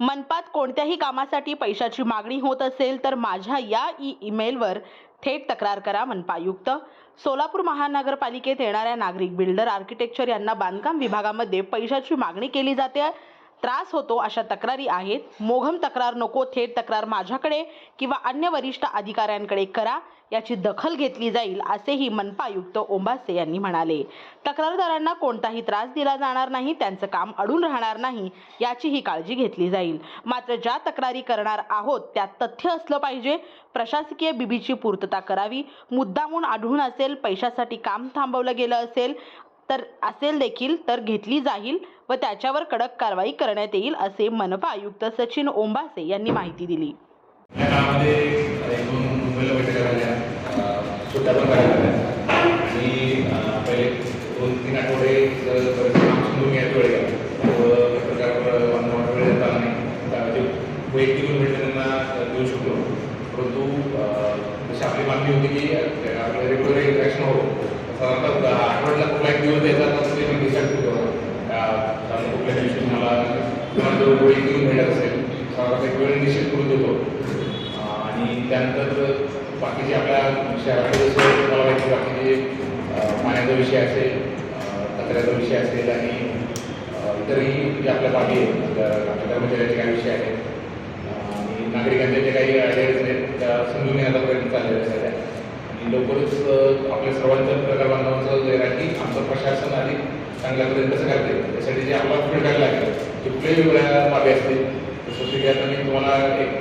मनपात कोणत्याही कामासाठी पैशाची मागणी होत असेल तर माझ्या या ई ईमेलवर थेट तक्रार करा मनपायुक्त सोलापूर महानगरपालिकेत येणाऱ्या नागरिक बिल्डर आर्किटेक्चर यांना बांधकाम विभागामध्ये पैशाची मागणी केली जाते. त्रास होतो अशा तक्रारी आहेत. मोघम तक्रार नको थेट तक्रार माझ्याकडे किंवा अन्य वरिष्ठ अधिकाऱ्यांकडे करा याची दखल घेतली जाईल असेही मनपा आयुक्त ओंबासे यांनी म्हणाले. तक्रारदारांना कोणताही त्रास दिला जाणार नाही त्यांचं काम अडून राहणार नाही याचीही काळजी घेतली जाईल. मात्र ज्या तक्रारी करणार आहोत त्यात तथ्य असलं पाहिजे. प्रशासकीय बिबीची पूर्तता करावी. मुद्दामून आढळून असेल पैशासाठी काम थांबवलं गेलं असेल तर असेल देखील तर घेतली जाईल व त्याच्यावर कडक कारवाई करण्यात येईल असे मनपा आयुक्त सचिन ओंबासे यांनी माहिती दिली. या काळामध्ये एक दोन मुंबईला बैठका झाल्या अ, सुट्ट्या पण करायला लागल्या आणि अ, पहिले दोन तीन आठवडे जर बरेचसे काम समजून घ्यायचा वेळ गेला व एक प्रकार वातावरण वेळ देता आला नाही त्या जे वैयक्तिक भेट त्यांना देऊ शकलो परंतु अ, जशी आपली मागणी होती की अ, आपलं रेग्युलर इंटरॅक्शन हो साधारणतः आठवड्याला कुठला एक दिवस द्यायचा तर ते मी डिसाईड करतो कारण कुठल्या दिवशी मला किंवा जो वैयक्तिक भेटत असेल निश्चित करून देतो. आणि त्यानंतर बाकीचे आपल्या शहराकडे जसं मला माहिती बाकीचे पाण्याचा विषय असेल कचऱ्याचा विषय असेल आणि इतरही जे आपल्या बाकी आहेत आपल्या कर्मचाऱ्याचे काही विषय आहेत आणि नागरिकांचे जे काही आयडियाज आहेत त्या समजून घेण्याचा प्रयत्न चाललेला आहे सध्या. आणि लवकरच आपल्या सर्वांच्या प्रकार बांधवांचं जे आहे की आमचं प्रशासन आधी चांगल्या कसं करते त्यासाठी जे आपला फीडबॅक लागेल ते कुठल्याही वेगळ्या बाबी असतील. जसं की आता मी तुम्हाला एक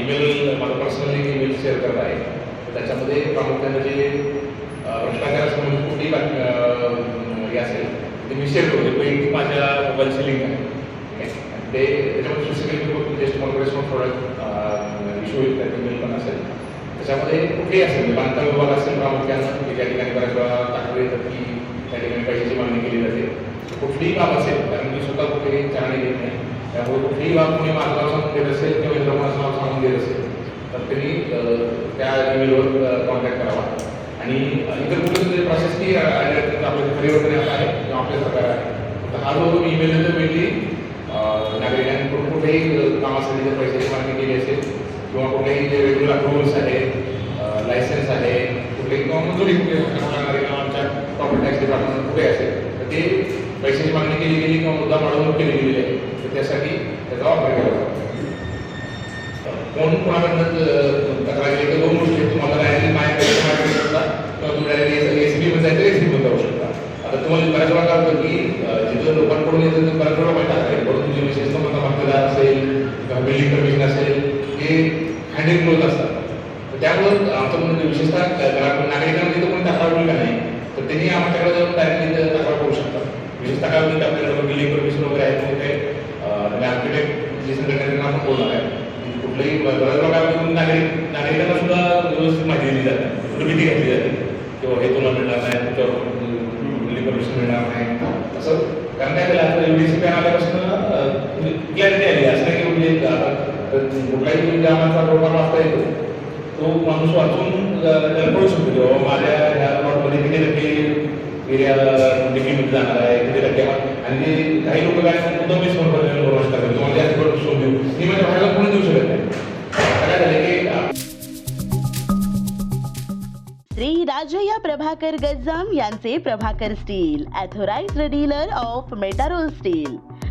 ईमेल मला पर्सनली ईमेल शेअर करत आहे. तर त्याच्यामध्ये प्रामुख्याने जे भ्रष्टाचारासंबंधी कुठली बातमी हे असेल ते मी शेअर करतो पहिली माझ्या मोबाईलची लिंक आहे. ते त्याच्यामध्ये स्पेसिफिकली मी फक्त जस्ट मला रेस्पॉन्स थोडं इश्यू होईल त्या ईमेल पण असेल. त्याच्यामध्ये कुठेही असेल म्हणजे बांधकाम विभाग असेल प्रामुख्यानं म्हणजे की त्या ठिकाणी बऱ्याच वेळा दाखवले येतात की त्या ठिकाणी पैशाची मागणी केली जाते. कुठलीही काम असेल कारण मी स्वतः कुठेही चालणे घेत नाही त्यामुळे कुठलीही बाब कोणी मार्गावर सांगून देत असेल किंवा इंद्रमानाचं नाव सांगून देत असेल तर त्यांनी त्या ईमेलवर कॉन्टॅक्ट करावा. आणि इतर कुठे प्रशासकीय म्हणजे आपल्या परिवर्तन आहे किंवा आपल्या सरकार आहे. तर हा जो ईमेल आहे तो मेनली नागरिकांकडून कुठेही कामासाठी जर पैशाची मागणी केली असेल किंवा कुठेही जे रेग्युलर अप्रुव्हल्स आहेत लायसन्स आहे कुठे किंवा मंजुरी कुठे लागणारे आमच्या प्रॉपर्टी टॅक्स डिपार्टमेंट कुठे असेल तर ते पैशाची मागणी केली गेली किंवा मुद्दा मांडवणूक केली गेली आहे तर त्यासाठी त्याचा वापर केला जातो. कोण कोणाकडनं तक्रार केली? तर दोन गोष्टी तुम्हाला डायरेक्टली माझ्याकडे मागणी करू शकता किंवा तुम्ही डायरेक्टली एस बी मध्ये एस बी जाऊ शकता. आता तुम्हाला बऱ्याच वेळा काय होतं की जिथं लोकांकडून येतं ते बऱ्याच वेळा माहिती आहे परंतु जे विशेषतः मता मागलेला असेल किंवा बिल्डिंग कमिशन असेल ते हँडल क्लोज असतात. त्यामुळं आमचं म्हणणं विशेषतः ग्राहक नागरिकांना जिथं कोणी तक्रार होईल का नाही तर त्यांनी आमच्याकडे जाऊन डायरेक्टली तक्रार करू शकतात. विशेषतः काय होतं की आपल्याकडे बिल्डिंग परमिशन वगैरे आहे मग ते अं, आर्किटेक्ट जे संघटनेला आपण बोलणार आहे की कुठलंही बऱ्याच वेळा काय होतं की नागरिक नागरिकांना सुद्धा व्यवस्थित माहिती दिली जाते कुठं भीती घातली जाते किंवा हे तुला मिळणार नाही तुझ्यावर बिल्डिंग परमिशन मिळणार नाही असं कारण काय झालं आता एवढी पॅन आल्यापासून क्लॅरिटी आली असं नाही की म्हणजे आता कुठलाही म्हणजे आम्हाला प्रोग्राम वाचता येतो तो माणूस वाचून अं, त्याला कळू शकतो की बाबा माझ्या ह्या प्लॉटमध्ये किती टक्के एरिया डिग्रीमध्ये जाणार आहे किती टक्के आणि काही लोक काय मुद्दा मी करून प्रश्न करतात तुम्हाला जास्त प्रोडक्ट शोध देऊ मी माझ्या भागाला कोणी देऊ शकत नाही काय झालं की श्री राजया प्रभाकर गज्जाम यांचे Prabhakar steel authorized dealer of Metarol steel.